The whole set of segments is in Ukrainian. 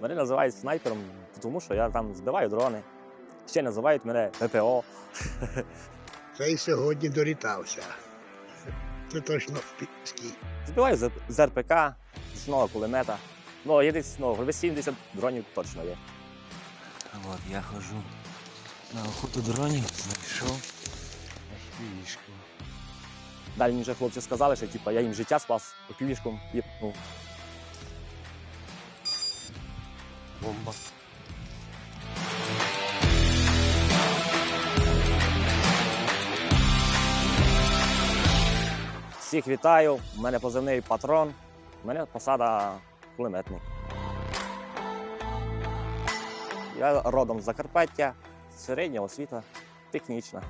Мене називають снайпером, тому що я там збиваю дрони. Ще називають мене ППО. Цей сьогодні долітався. Це точно в Піській. Збиваю з, з РПК, з ручного кулемета. Ну, є десь ну, в 70 дронів точно є. От я хожу на охоту дронів, знайшов FPV-шку. Далі мені вже хлопці сказали, що типу, я їм життя спас півішком ну, Бомба. Всіх вітаю, у мене позивний патрон, у мене посада кулеметник. Я родом з Закарпаття, середня освіта, технічна.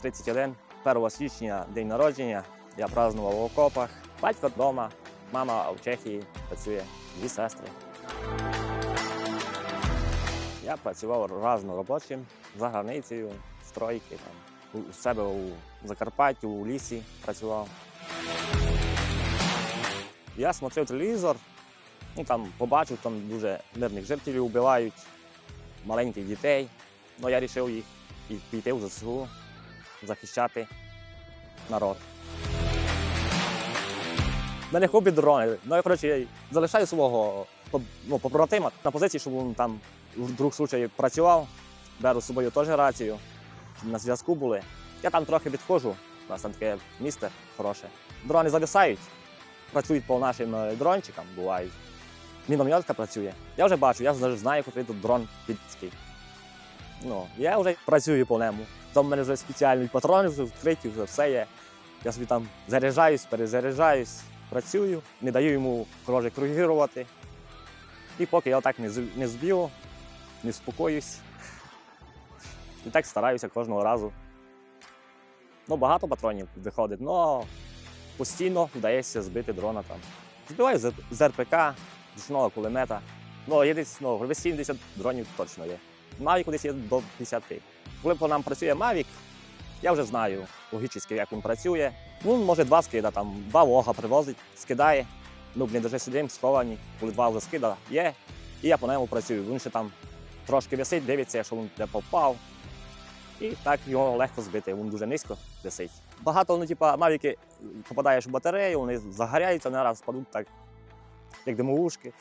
31, 1 січня день народження. Я празднував в окопах. Батько вдома, мама в Чехії працює, дві сестри. Я працював разноробочим за границею, стройки, там, у себе у Закарпатті, у лісі працював. Я смотрів телевізор, ну там побачив, там дуже мирних жителів вбивають, маленьких дітей. Ну я вирішив їх і піти в ЗСУ, захищати народ. У мене хобі дрони. Ну я коротше залишаю свого ну, побратима на позиції, щоб він там друг случаї працював. Беру з собою теж рацію. На зв'язку були. Я там трохи відходжу. У нас там таке місце хороше. Дрони зависають, працюють по нашим е, дрончикам, бувають. Мінометка працює. Я вже бачу, я вже знаю, який тут дрон підський. Ну, я вже працюю по ньому. Там в мене вже спеціальні патрони вже відкриті, вже все є. Я собі там заряджаюсь, перезаряджаюсь, працюю, не даю йому коротше, кругірувати. І поки я так не зб'ю, не спокоюсь. І так стараюся кожного разу. Ну, багато патронів виходить, але постійно вдається збити дрона там. Збиваю з, РПК, ручного кулемета. Ну, є десь ну, 70 дронів точно є. Мавік десь є до 50. Коли по нам працює Мавік, я вже знаю логічно, як він працює. Ну, може два скида, там два вога привозить, скидає. Ну, блін, дуже сидимо сховані, коли два вже скида є, і я по ньому працюю. Він ще там трошки висить, дивиться, що він де попав. І так його легко збити, він дуже низько висить. Багато, ну, типа, мавіки попадаєш в батарею, вони загоряються, не раз падуть так, як димовушки.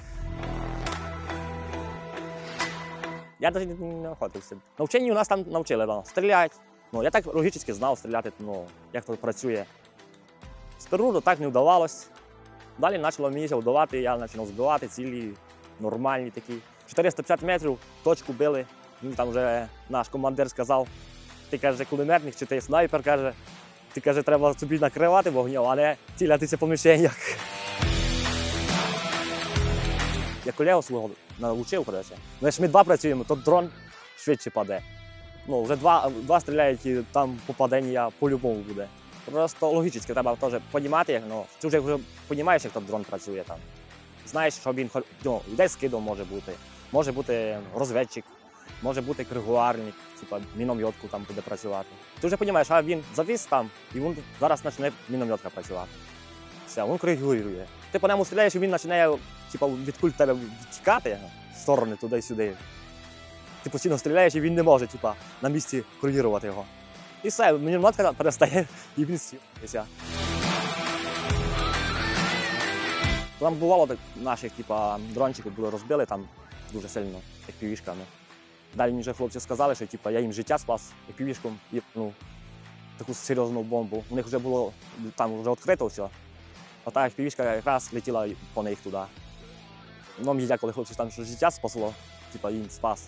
Я навіть не охотився. Навчені у нас там навчили да, стріляти. Ну, я так логічно знав стріляти, ну, як це працює. Спершу так не вдавалось. Далі почало мені вдавати, я почав збивати цілі нормальні такі. 450 метрів точку били. Там вже наш командир сказав, ти каже, кулеметник чи ти снайпер, каже, ти каже, треба собі накривати вогнем, а не цілятися по мішенях. Я колегу свого навчив, коротше. Ну, якщо ми два працюємо, то дрон швидше паде. Ну, вже два, два стріляють, і там попадення по-любому буде. Просто логічно треба теж як, ну, ти вже, розумієш, як той дрон працює там. Знаєш, що він ну, десь скидом може бути. Може бути розведчик, може бути кригуарник, типа мінометку там буде працювати. Ти вже розумієш, а він завіс там, і він зараз почне мінометка працювати. Все, він коригує. Ти по ньому стріляєш, і він починає типа, від куль тебе втікати в сторони туди-сюди. Ти постійно стріляєш, і він не може типа, на місці коригувати його. І все, мінометка перестає, і він сівся. Там бувало так, наших типа, дрончиків були розбили там дуже сильно, півішками. Далі вже хлопці сказали, що типа, я їм життя спас півішком, і ну, таку серйозну бомбу. У них вже було там вже відкрито все. А та півішка якраз летіла по них туди. Ну, мені дякували хлопці, там що життя спасло, типа їм спас.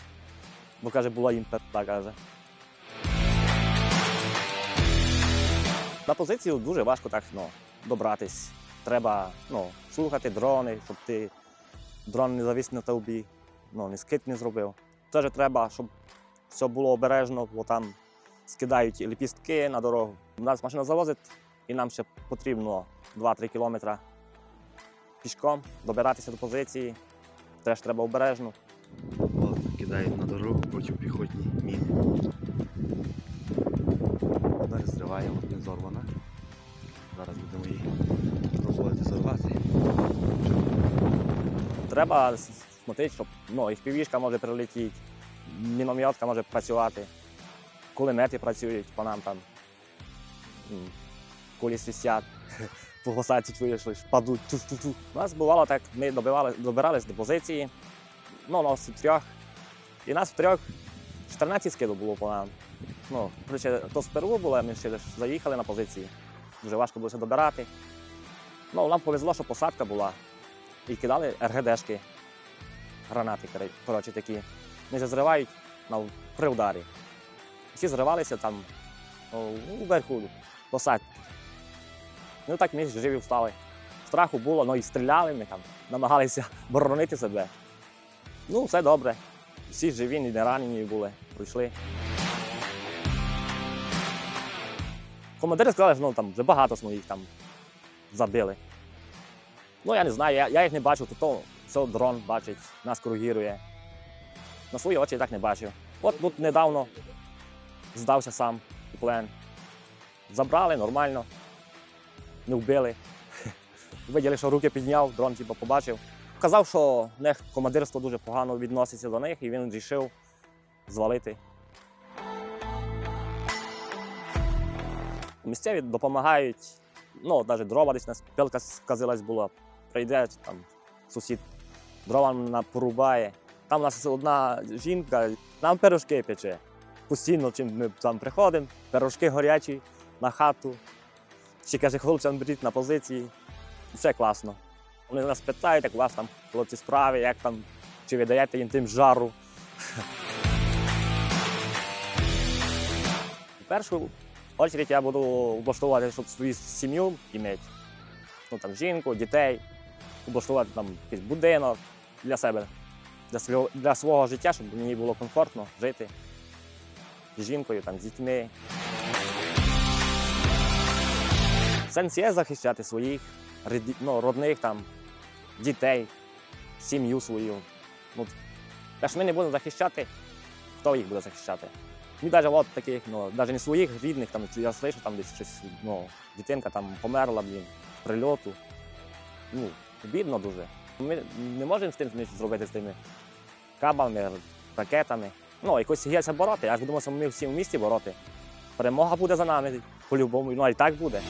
Бо каже, була їм пета, каже. На позицію дуже важко так ну, добратись. Треба ну, слухати дрони, щоб ти дрон не завис на тобі, ну, не скид не зробив. Теж треба, щоб все було обережно, бо там скидають ліпістки на дорогу. Нас машина завозить, і нам ще потрібно 2-3 кілометри пішком добиратися до позиції. Теж треба обережно. От, кидають на дорогу протипіхотні міни. Одна розриває, от не зорвана. Зараз будемо її пробувати зорвати. Треба с- смотрити, щоб ну, і півішка може прилетіти, мінометка може працювати, кулемети працюють по нам там. Кулі свистять, по госаці чуєш, падуть. Ту-ту-ту. У нас бувало так, ми добивали, добирались до позиції, ну, нас трьох. І нас в трьох 14 скидів було по нам. Ну, коротше, то сперву було, ми ще заїхали на позиції. Дуже важко було добирати. Ну, нам повезло, що посадка була. І кидали РГДшки, гранати, коротше, такі. Вони зривають на, при ударі. Всі зривалися там ну, вверху посадки. Ну так ми живі встали. Страху було, ну і стріляли ми там, намагалися боронити себе. Ну, все добре. Всі живі, не ранені були, пройшли. Командири сказали, що ну, там вже багато з моїх там забили. Ну, я не знаю, я, я їх не бачив, то, то все дрон бачить, нас кругірує. На свої очі я так не бачив. От тут недавно здався сам у плен. Забрали нормально, не вбили. Виділи, що руки підняв, дрон типу, побачив. Казав, що в них командирство дуже погано відноситься до них, і він вирішив звалити. Місцеві допомагають, ну, навіть дрова десь нас пилка сказилась була. Прийде там сусід, дрова нам порубає. Там у нас одна жінка, нам пирожки пече. Постійно, чим ми там приходимо, пирожки горячі на хату. Ще каже, хлопцям беріть на позиції. Все класно. Вони нас питають, як у вас там хлопці справи, як там, чи ви даєте їм тим жару. В першу очередь я буду облаштовувати, щоб свою сім'ю мати. Ну там жінку, дітей, облаштувати там якийсь будинок для себе, для свого, для свого життя, щоб мені було комфортно жити з жінкою, там, з дітьми. Сенс є захищати своїх ну, родних там, дітей, сім'ю свою. Ну, якщо ми не будемо захищати, хто їх буде захищати? Мені навіть от таких, ну, навіть не своїх рідних, там, я слышу, там десь щось, ну, дитинка там померла, блін, прильоту. Ну, бідно дуже. Ми не можемо з тим зробити з тими кабами, ракетами. Ну, якось є бороти. Я ж думаю, що всі в місті бороти. Перемога буде за нами, по-любому, ну і так буде.